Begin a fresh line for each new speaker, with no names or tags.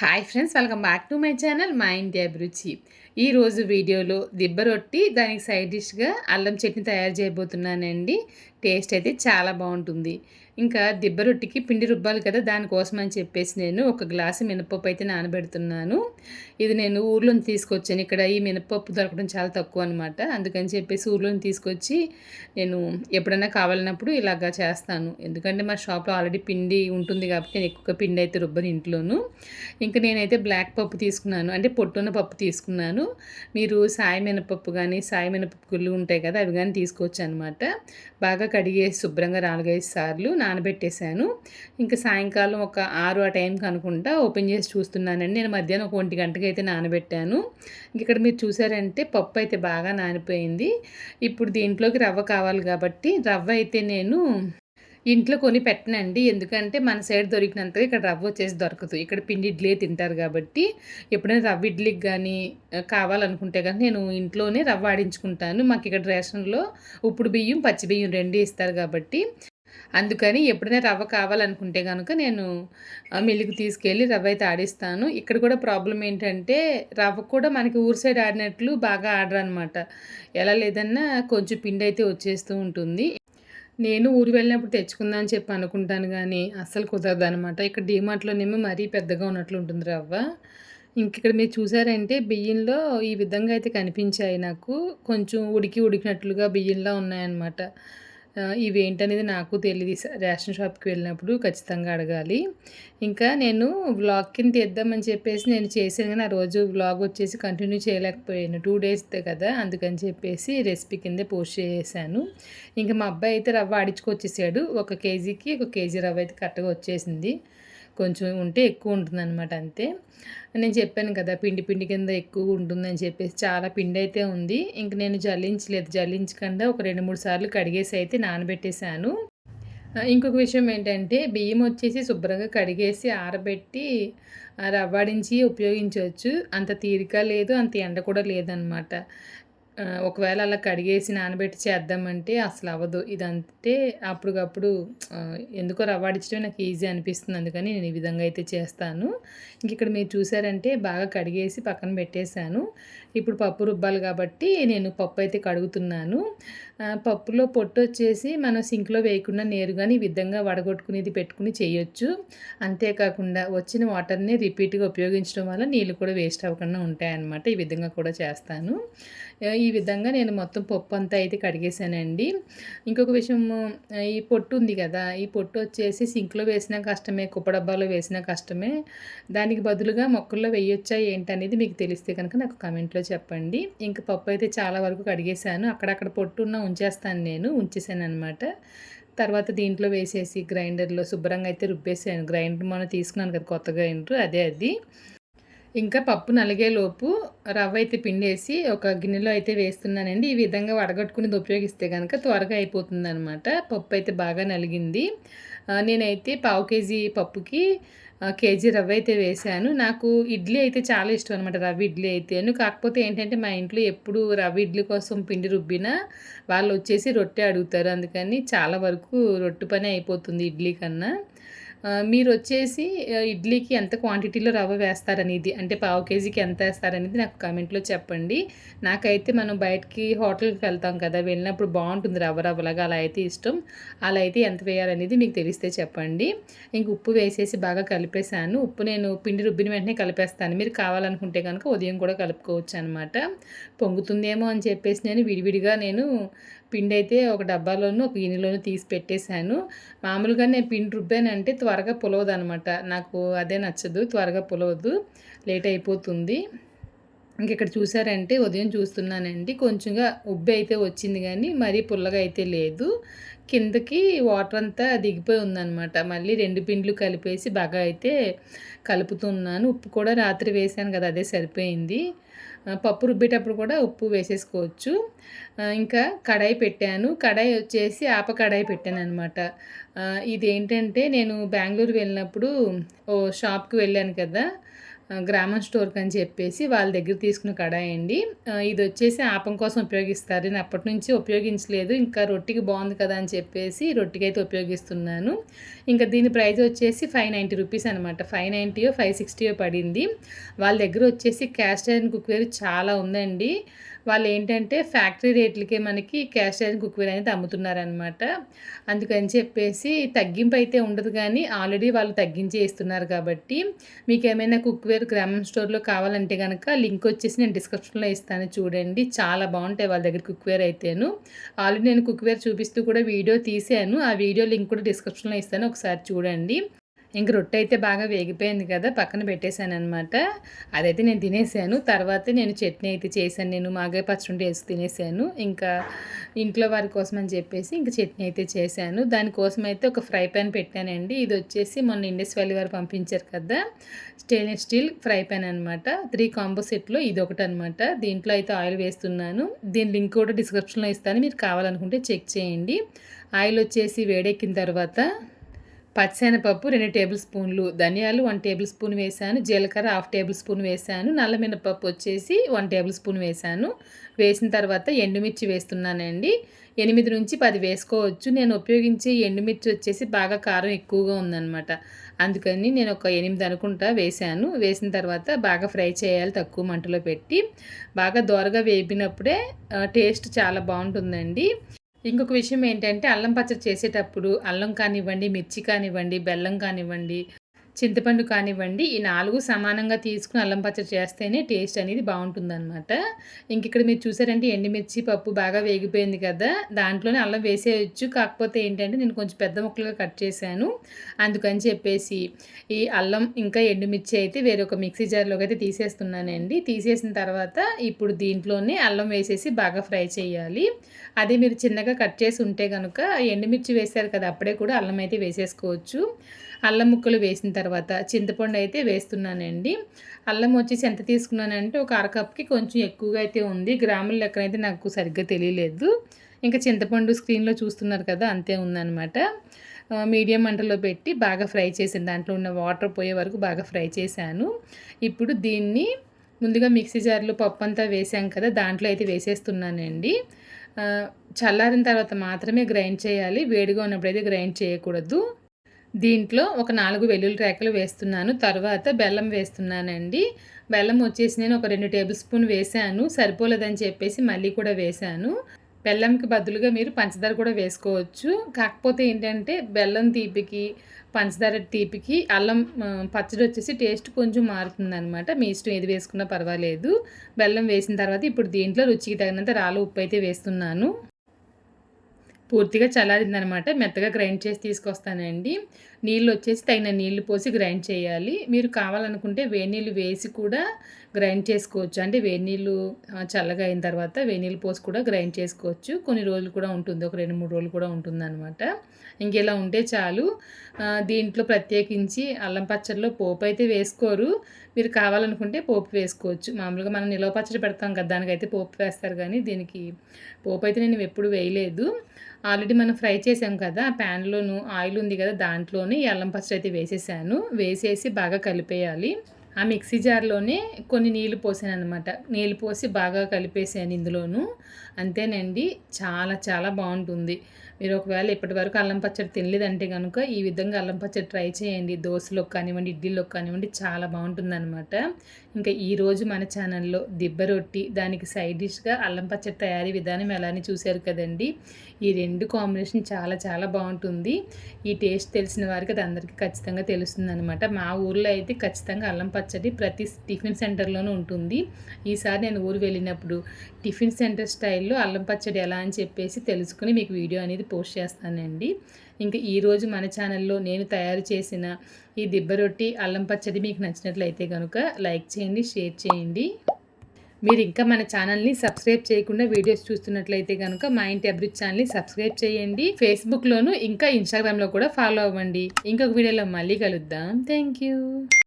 Hi friends welcome back to my channel మా ఇంటి అభిరుచి ఈరోజు వీడియోలో దిబ్బ రొట్టి దానికి సైడ్ డిష్గా అల్లం చట్నీ తయారు చేయబోతున్నానండి. టేస్ట్ అయితే చాలా బాగుంటుంది. ఇంకా దిబ్బ రొట్టికి పిండి రుబ్బాలి కదా దానికోసం అని చెప్పేసి నేను ఒక గ్లాసు మినపప్పు అయితే నానబెడుతున్నాను. ఇది నేను ఊర్లో తీసుకొచ్చాను. ఇక్కడ ఈ మినపప్పు దొరకడం చాలా తక్కువ అనమాట అందుకని చెప్పేసి ఊర్లో తీసుకొచ్చి నేను ఎప్పుడైనా కావాలన్నప్పుడు ఇలాగా చేస్తాను. ఎందుకంటే మా షాప్లో ఆల్రెడీ పిండి ఉంటుంది కాబట్టి నేను ఎక్కువ పిండి అయితే రుబ్బను ఇంట్లోను. ఇంకా నేనైతే బ్లాక్ పప్పు తీసుకున్నాను. అంటే పొట్టున్న పప్పు తీసుకున్నాను. మీరు సాయి మినపప్పు కానీ సాయి మినపప్పు గుళ్ళు ఉంటాయి కదా అవి కానీ తీసుకోవచ్చు అనమాట బాగా కడిగేసి శుభ్రంగా నాలుగైదు సార్లు నానబెట్టేశాను. ఇంకా సాయంకాలం ఒక ఆరు ఆ టైంకి అనుకుంటా ఓపెన్ చేసి చూస్తున్నానండి. నేను మధ్యాహ్నం ఒక ఒంటి గంటకి అయితే నానబెట్టాను ఇక్కడ మీరు చూసారంటే పప్పు అయితే బాగా నానిపోయింది. ఇప్పుడు దీంట్లోకి రవ్వ కావాలి కాబట్టి రవ్వ అయితే నేను ఇంట్లో కొని పెట్టనండి. ఎందుకంటే మన సైడ్ దొరికినంతగా ఇక్కడ రవ్వ వచ్చేసి దొరకదు. ఇక్కడ పిండి ఇడ్లీ తింటారు కాబట్టి ఎప్పుడైనా రవ్వ ఇడ్లీకి కానీ కావాలనుకుంటే కానీ నేను ఇంట్లోనే రవ్వ ఆడించుకుంటాను. మాకు ఇక్కడ రేషన్లో ఉప్పుడు బియ్యం పచ్చి బియ్యం రెండు ఇస్తారు కాబట్టి అందుకని ఎప్పుడైనా రవ్వ కావాలనుకుంటే కనుక నేను మిల్లుకి తీసుకెళ్ళి రవ్వ అయితే ఆడిస్తాను. ఇక్కడ కూడా ప్రాబ్లం ఏంటంటే రవ్వ కూడా మనకి ఊరు సైడ్ ఆడినట్లు బాగా ఆడరు అనమాట ఎలా లేదన్నా కొంచెం పిండి అయితే వచ్చేస్తూ ఉంటుంది. నేను ఊరు వెళ్ళినప్పుడు తెచ్చుకుందాం అని చెప్పి అనుకుంటాను కానీ అస్సలు కుదరదు అనమాట ఇక్కడ డీమార్ట్లోనేమో మరీ పెద్దగా ఉన్నట్లు ఉంటుంది రవ్వ. ఇంక ఇక్కడ మీరు చూసారంటే బియ్యంలో ఈ విధంగా అయితే కనిపించాయి నాకు. కొంచెం ఉడికి ఉడికినట్లుగా బియ్యంలో ఉన్నాయన్నమాట. ఇవి ఏంటనేది నాకు తెలియదు రేషన్ షాప్కి వెళ్ళినప్పుడు ఖచ్చితంగా అడగాలి. ఇంకా నేను వ్లాగ్ కింద తీద్దామని చెప్పేసి నేను చేసాను కానీ ఆ రోజు వ్లాగ్ వచ్చేసి కంటిన్యూ చేయలేకపోయాను. టూ డేస్ కదా అందుకని చెప్పేసి రెసిపీ కిందే పోస్ట్ చేశాను. ఇంకా మా అబ్బాయి అయితే రవ్వ ఆడించుకొచ్చేసాడు. ఒక కేజీకి ఒక కేజీ రవ్వ అయితే కరెక్ట్గా వచ్చేసింది. కొంచెం ఉంటే ఎక్కువ ఉంటుందన్నమాట అంతే. నేను చెప్పాను కదా పిండి పిండి కింద ఎక్కువ ఉంటుందని చెప్పేసి చాలా పిండి అయితే ఉంది. ఇంక నేను జల్లించలేదు. జల్లించకుండా ఒక రెండు మూడు సార్లు కడిగేసి అయితే నానబెట్టేశాను. ఇంకొక విషయం ఏంటంటే బియ్యం వచ్చేసి శుభ్రంగా కడిగేసి ఆరబెట్టి రవ్వాడించి ఉపయోగించవచ్చు. అంత తీరిక లేదు అంత ఎండ కూడా లేదనమాట ఒకవేళ అలా కడిగేసి నానబెట్టి చేద్దామంటే అసలు అవ్వదు. ఇదంటే అప్పటికప్పుడు ఎందుకో రవ్వాడించడం నాకు ఈజీ అనిపిస్తుంది. అందుకని నేను ఈ విధంగా అయితే చేస్తాను. ఇంక ఇక్కడ మీరు చూసారంటే బాగా కడిగేసి పక్కన పెట్టేశాను. ఇప్పుడు పప్పు రుబ్బాలి కాబట్టి నేను పప్పు అయితే కడుగుతున్నాను. పప్పులో పొట్టు వచ్చేసి మనం సింక్లో వేయకుండా నేరుగాని ఈ విధంగా వడగొట్టుకునేది పెట్టుకుని చేయొచ్చు. అంతేకాకుండా వచ్చిన వాటర్ని రిపీట్గా ఉపయోగించడం వల్ల నీళ్ళు కూడా వేస్ట్ అవ్వకుండా ఉంటాయన్నమాట. ఈ విధంగా కూడా చేస్తాను. ఈ విధంగా నేను మొత్తం పప్పు అంతా అయితే కడిగేసానండి ఇంకొక విషయం ఈ పొట్టు ఉంది కదా ఈ పొట్టు వచ్చేసి సింక్లో వేసినా కష్టమే కుప్ప డబ్బాలో వేసినా కష్టమే. దానికి బదులుగా మొక్కల్లో వేయొచ్చా ఏంటనేది మీకు తెలిస్తే కనుక నాకు కమెంట్లో చెప్పండి. ఇంకా పప్పు అయితే చాలా వరకు కడిగేశాను. అక్కడక్కడ పొట్టు ఉన్న ఉంచేస్తాను నేను ఉంచేసాను అనమాట తర్వాత దీంట్లో వేసేసి గ్రైండర్లో శుభ్రంగా అయితే రుబ్బేసాను. గ్రైండర్ మనం తీసుకున్నాను కదా కొత్త గ్రైండర్ అదే అది. ఇంకా పప్పు నలిగేలోపు రవ్వ అయితే పిండేసి ఒక గిన్నెలో అయితే వేస్తున్నానండి. ఈ విధంగా వడగట్టుకునేది ఉపయోగిస్తే కనుక త్వరగా అయిపోతుంది అనమాట పప్పు అయితే బాగా నలిగింది. నేనైతే పావు కేజీ పప్పుకి కేజీ రవ్వ అయితే వేసాను. నాకు ఇడ్లీ అయితే చాలా ఇష్టం అనమాట రవ్వ ఇడ్లీ అయితేను కాకపోతే ఏంటంటే మా ఇంట్లో ఎప్పుడు రవ్వ ఇడ్లీ కోసం పిండి రుబ్బినా వాళ్ళు వచ్చేసి రొట్టె అడుగుతారు. అందుకని చాలా వరకు రొట్టె పని అయిపోతుంది ఇడ్లీ కన్నా. మీరు వచ్చేసి ఇడ్లీకి ఎంత క్వాంటిటీలో రవ్వ వేస్తారనేది అంటే పావు కేజీకి ఎంత వేస్తారనేది నాకు కామెంట్లో చెప్పండి. నాకైతే మనం బయటికి హోటల్కి వెళ్తాం కదా వెళ్ళినప్పుడు బాగుంటుంది రవ్వ రవ్వలాగా అలా అయితే ఇష్టం. అలా అయితే ఎంత వేయాలనేది మీకు తెలిస్తే చెప్పండి. ఇంక ఉప్పు వేసేసి బాగా కలిపేశాను. ఉప్పు నేను పిండి రుబ్బిన వెంటనే కలిపేస్తాను. మీరు కావాలనుకుంటే కనుక ఉదయం కూడా కలుపుకోవచ్చు అనమాట పొంగుతుందేమో అని చెప్పేసి నేను విడివిడిగా నేను పిండి అయితే ఒక డబ్బాలోను ఒక గిన్నెలోను తీసి పెట్టేశాను. మామూలుగా నేను పిండి రుబ్బానంటే త్వరగా పులవదు అనమాట నాకు అదే నచ్చదు త్వరగా పులవదు లేట్ అయిపోతుంది. ఇంక ఇక్కడ చూసారంటే ఉదయం చూస్తున్నానండి. కొంచెంగా ఉబ్బి అయితే వచ్చింది కానీ మరీ పుల్లగా అయితే లేదు. కిందకి వాటర్ అంతా దిగిపోయి ఉందన్నమాట. మళ్ళీ రెండు పిండ్లు కలిపేసి బాగా అయితే కలుపుతున్నాను. ఉప్పు కూడా రాత్రి వేసాను కదా అదే సరిపోయింది. పప్పు రుబ్బేటప్పుడు కూడా ఉప్పు వేసేసుకోవచ్చు. ఇంకా కడాయి పెట్టాను. కడాయి వచ్చేసి ఆప కడాయి పెట్టాను అనమాట ఇది ఏంటంటే నేను బెంగళూరు వెళ్ళినప్పుడు ఓ షాప్కి వెళ్ళాను కదా గ్రామం స్టోర్కి అని చెప్పేసి వాళ్ళ దగ్గర తీసుకున్న కడాయి అండి ఇది వచ్చేసి ఆపం కోసం ఉపయోగిస్తారు. నేను అప్పటి నుంచి ఉపయోగించలేదు. ఇంకా రొట్టికి బాగుంది కదా అని చెప్పేసి రొట్టికి అయితే ఉపయోగిస్తున్నాను. ఇంకా దీని ప్రైస్ వచ్చేసి ఫైవ్ నైంటీ రూపీస్ అనమాట ఫైవ్ నైంటీయో ఫైవ్ సిక్స్టీయో పడింది. వాళ్ళ దగ్గర వచ్చేసి క్యాస్ట్ ఐరన్ కుక్వేర్ చాలా ఉందండి. వాళ్ళు ఏంటంటే ఫ్యాక్టరీ రేట్లకే మనకి క్యాష్ ఐరన్ కుక్వేర్ అనేది అమ్ముతున్నారనమాట అందుకని చెప్పేసి తగ్గింపు అయితే ఉండదు కానీ ఆల్రెడీ వాళ్ళు తగ్గించి ఇస్తున్నారు కాబట్టి మీకు ఏమైనా కుక్వేర్ గ్రామం స్టోర్లో కావాలంటే కనుక లింక్ వచ్చేసి నేను డిస్క్రిప్షన్లో ఇస్తాను చూడండి. చాలా బాగుంటాయి వాళ్ళ దగ్గర కుక్వేర్ అయితేను. ఆల్రెడీ నేను కుక్వేర్ చూపిస్తూ కూడా వీడియో తీసాను ఆ వీడియో లింక్ కూడా డిస్క్రిప్షన్లో ఇస్తాను. ఒకసారి చూడండి. ఇంక రొట్టె అయితే బాగా వేగిపోయింది కదా పక్కన పెట్టేశాను అనమాట అదైతే నేను తినేసాను. తర్వాత నేను చట్నీ అయితే చేశాను. నేను మాగాయ పచ్చడి వేసి తినేసాను. ఇంకా ఇంట్లో వారి కోసం అని చెప్పేసి ఇంకా చట్నీ అయితే చేశాను. దానికోసం అయితే ఒక ఫ్రై ప్యాన్ పెట్టానండి. ఇది వచ్చేసి మొన్న ఇండస్ వ్యాలీ వారు పంపించారు కదా స్టెయిన్లెస్ స్టీల్ ఫ్రై ప్యాన్ అనమాట త్రీ కాంబో సెట్లో ఇది ఒకటి అనమాట దీంట్లో అయితే ఆయిల్ వేస్తున్నాను. దీని లింక్ కూడా డిస్క్రిప్షన్లో ఇస్తాను. మీరు కావాలనుకుంటే చెక్ చేయండి. ఆయిల్ వచ్చేసి వేడెక్కిన తర్వాత పచ్చిశనగపప్పు రెండు టేబుల్ స్పూన్లు ధనియాలు వన్ టేబుల్ స్పూన్ వేసాను జీలకర్ర హాఫ్ టేబుల్ స్పూన్ వేసాను నల్ల మినపప్పు వచ్చేసి వన్ టేబుల్ స్పూన్ వేసాను వేసిన తర్వాత ఎండుమిర్చి వేస్తున్నానండి. ఎనిమిది నుంచి పది వేసుకోవచ్చు. నేను ఉపయోగించే ఎండుమిర్చి వచ్చేసి బాగా కారం ఎక్కువగా ఉందన్నమాట. అందుకని నేను ఒక ఎనిమిది అనుకుంటా వేసాను వేసిన తర్వాత బాగా ఫ్రై చేయాలి తక్కువ మంటలో పెట్టి. బాగా దోరగా వేపినప్పుడే టేస్ట్ చాలా బాగుంటుందండి. ఇంకొక విషయం ఏంటంటే అల్లం పచ్చడి చేసేటప్పుడు అల్లం కానివ్వండి మిర్చి కానివ్వండి బెల్లం కానివ్వండి చింతపండు కానివ్వండి ఈ నాలుగు సమానంగా తీసుకుని అల్లం పచ్చడి చేస్తేనే టేస్ట్ అనేది బాగుంటుందన్నమాట. ఇంక ఇక్కడ మీరు చూసారంటే ఎండుమిర్చి పప్పు బాగా వేగిపోయింది కదా దాంట్లోనే అల్లం వేసేయచ్చు. కాకపోతే ఏంటంటే నేను కొంచెం పెద్ద ముక్కలుగా కట్ చేశాను. అందుకని చెప్పేసి ఈ అల్లం ఇంకా ఎండుమిర్చి అయితే వేరొక మిక్సీ జార్లోకి అయితే తీసేస్తున్నానండి. తీసేసిన తర్వాత ఇప్పుడు దీంట్లోనే అల్లం వేసేసి బాగా ఫ్రై చేయాలి. అదే మీరు చిన్నగా కట్ చేసి ఉంటే కనుక ఎండుమిర్చి వేశారు కదా అప్పుడే కూడా అల్లం అయితే వేసేసుకోవచ్చు. అల్లం ముక్కలు వేసిన తర్వాత చింతపండు అయితే వేస్తున్నానండి. అల్లం వచ్చేసి ఎంత తీసుకున్నానంటే ఒక అరకప్కి కొంచెం ఎక్కువగా అయితే ఉంది. గ్రాముల లెక్కన అయితే నాకు సరిగ్గా తెలియలేదు. ఇంకా చింతపండు స్క్రీన్లో చూస్తున్నారు కదా అంతే ఉందన్నమాట. మీడియం మంటలో పెట్టి బాగా ఫ్రై చేసాను దాంట్లో ఉన్న వాటర్ పోయే వరకు బాగా ఫ్రై చేశాను. ఇప్పుడు దీన్ని ముందుగా మిక్సీ జార్లో పప్పు అంతా వేసాం కదా దాంట్లో అయితే వేసేస్తున్నానండి. చల్లారిన తర్వాత మాత్రమే గ్రైండ్ చేయాలి. వేడిగా ఉన్నప్పుడు అయితే గ్రైండ్ చేయకూడదు. దీంట్లో ఒక నాలుగు వెల్లుల్లి రేకలు వేస్తున్నాను. తర్వాత బెల్లం వేస్తున్నానండి. బెల్లం వచ్చేసి నేను ఒక రెండు టేబుల్ స్పూన్ వేసాను సరిపోలేదని చెప్పేసి మళ్ళీ కూడా వేసాను బెల్లంకి బదులుగా మీరు పంచదార కూడా వేసుకోవచ్చు. కాకపోతే ఏంటంటే బెల్లం తీపికి పంచదార తీపికి అల్లం పచ్చడి వచ్చేసి టేస్ట్ కొంచెం మారుతుందనమాట మీ ఇష్టం ఏది వేసుకున్నా పర్వాలేదు. బెల్లం వేసిన తర్వాత ఇప్పుడు దీంట్లో రుచికి తగినంత రాళ్ళు ఉప్పు అయితే వేస్తున్నాను. పూర్తిగా చల్లారిందనమాట. మెత్తగా గ్రైండ్ చేసి తీసుకొస్తానండి. నీళ్ళు వచ్చేసి తగిన నీళ్ళు పోసి గ్రైండ్ చేయాలి. మీరు కావాలనుకుంటే వేడి నీళ్ళు వేసి కూడా గ్రైండ్ చేసుకోవచ్చు. అంటే వేడి నీళ్ళు చల్లగా అయిన తర్వాత వేడి నీళ్ళు పోసి కూడా గ్రైండ్ చేసుకోవచ్చు. కొన్ని రోజులు కూడా ఉంటుంది. ఒక రెండు మూడు రోజులు కూడా ఉంటుంది అనమాట ఇంకెలా ఉంటే చాలు. దీంట్లో ప్రత్యేకించి అల్లం పచ్చడిలో పోపు అయితే వేసుకోరు. మీరు కావాలనుకుంటే పోపు వేసుకోవచ్చు. మామూలుగా మనం నిలవ పచ్చడి పెడతాం కదా దానికైతే పోపు వేస్తారు కానీ దీనికి పోపు అయితే నేను ఎప్పుడు వేయలేదు. ఆల్రెడీ మనం ఫ్రై చేసాం కదా ఆ ప్యాన్లోను ఆయిల్ ఉంది కదా దాంట్లోనే అల్లం పచ్చడి అయితే వేసేసాను. వేసేసి బాగా కలిపేయాలి. ఆ మిక్సీ జార్లోనే కొన్ని నీళ్ళు పోసాను అనమాట నీళ్ళు పోసి బాగా కలిపేసాను ఇందులోను. అంతేనండి. చాలా చాలా బాగుంటుంది. మీరు ఒకవేళ ఇప్పటి వరకు అల్లం పచ్చడి తినలేదంటే కనుక ఈ విధంగా అల్లం పచ్చడి ట్రై చేయండి. దోశలోకి కానివ్వండి ఇడ్లీలోకి కానివ్వండి చాలా బాగుంటుందన్నమాట. ఇంకా ఈరోజు మన ఛానల్లో దిబ్బ రొట్టి దానికి సైడ్ డిష్గా అల్లం పచ్చడి తయారీ విధానం ఎలా అని చూశారు కదండి. ఈ రెండు కాంబినేషన్ చాలా చాలా బాగుంటుంది. ఈ టేస్ట్ తెలిసిన వారికి అది అందరికీ ఖచ్చితంగా తెలుస్తుంది అనమాట మా ఊర్లో అయితే ఖచ్చితంగా అల్లం పచ్చడి ప్రతి టిఫిన్ సెంటర్లోనూ ఉంటుంది. ఈసారి నేను ఊరు వెళ్ళినప్పుడు టిఫిన్ సెంటర్ స్టైల్ స్టైల్లో అల్లం పచ్చడి ఎలా అని చెప్పేసి తెలుసుకుని మీకు వీడియో అనేది పోస్ట్ చేస్తానండి. ఇంకా ఈరోజు మన ఛానల్లో నేను తయారు చేసిన ఈ దిబ్బ రొట్టి అల్లం పచ్చడి మీకు నచ్చినట్లయితే కనుక లైక్ చేయండి షేర్ చేయండి. మీరు ఇంకా మన ఛానల్ని సబ్స్క్రైబ్ చేయకుండా వీడియోస్ చూస్తున్నట్లయితే కనుక మా ఇంటి అభివృద్ధి ఛానల్ని సబ్స్క్రైబ్ చేయండి. ఫేస్బుక్లోను ఇంకా ఇన్స్టాగ్రామ్లో కూడా ఫాలో అవ్వండి. ఇంకొక వీడియోలో మళ్ళీ కలుద్దాం. Thank you